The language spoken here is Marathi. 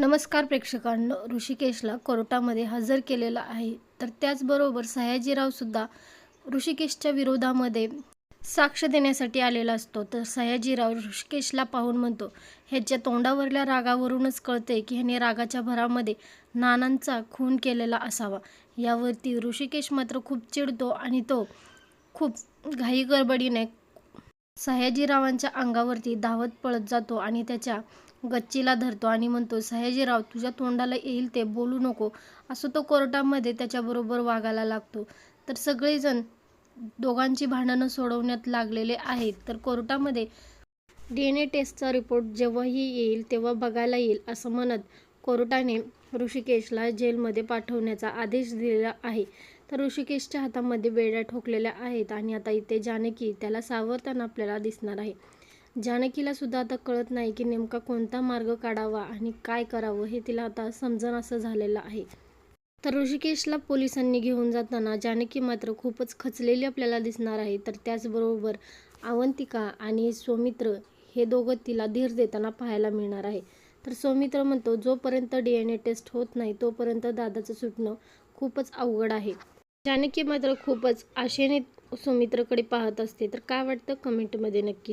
नमस्कार प्रेक्षकांनो ऋषिकेशला कोर्टामध्ये हजर केलेला आहे. तर त्याचबरोबर सयाजीरावसुद्धा ऋषिकेशच्या विरोधामध्ये साक्ष देण्यासाठी आलेला असतो. तर सयाजीराव ऋषिकेशला पाहून म्हणतो ह्याच्या तोंडावरल्या रागावरूनच कळते की ह्याने रागाच्या भरामध्ये नानांचा खून केलेला असावा. यावरती ऋषिकेश मात्र खूप चिडतो आणि तो खूप घाई गडबडीने सयाजीरावांच्या अंगावरती धावत पळत जातो आणि त्याच्या गच्चीला धरतो आणि म्हणतो सयाजीराव तुझ्या तोंडाला येईल ते बोलू नको. असं तो कोर्टामध्ये त्याच्याबरोबर वागायला लागतो. तर सगळेजण दोघांची भांडणं सोडवण्यात लागलेले आहेत. तर कोर्टामध्ये डी एन ए टेस्टचा रिपोर्ट जेव्हाही येईल तेव्हा बघायला येईल असं म्हणत कोर्टाने ऋषिकेशला जेलमध्ये पाठवण्याचा आदेश दिलेला आहे. तर ऋषिकेशच्या हातामध्ये बेड्या ठोकलेल्या आहेत आणि आता इथे जानकी त्याला सावरताना आपल्याला दिसणार आहे. जानकीला सुद्धा आता कळत नाही की नेमका कोणता मार्ग काढावा आणि काय करावं हे तिला आता समजन असं झालेलं आहे. तर ऋषिकेशला पोलिसांनी घेऊन जाताना जानकी मात्र खूपच खचलेली आपल्याला दिसणार आहे. तर त्याचबरोबर अवंतिका आणि सौमित्र हे दोघं तिला धीर देताना पाहायला मिळणार आहे. तर सौमित्र म्हणतो जोपर्यंत डी एन ए टेस्ट होत नाही तोपर्यंत दादाचं सुटणं खूपच अवघड आहे. जानकी मात्र खूपच आशेने सौमित्रकडे पाहत असते. तर काय वाटतं? कमेंटमध्ये नक्की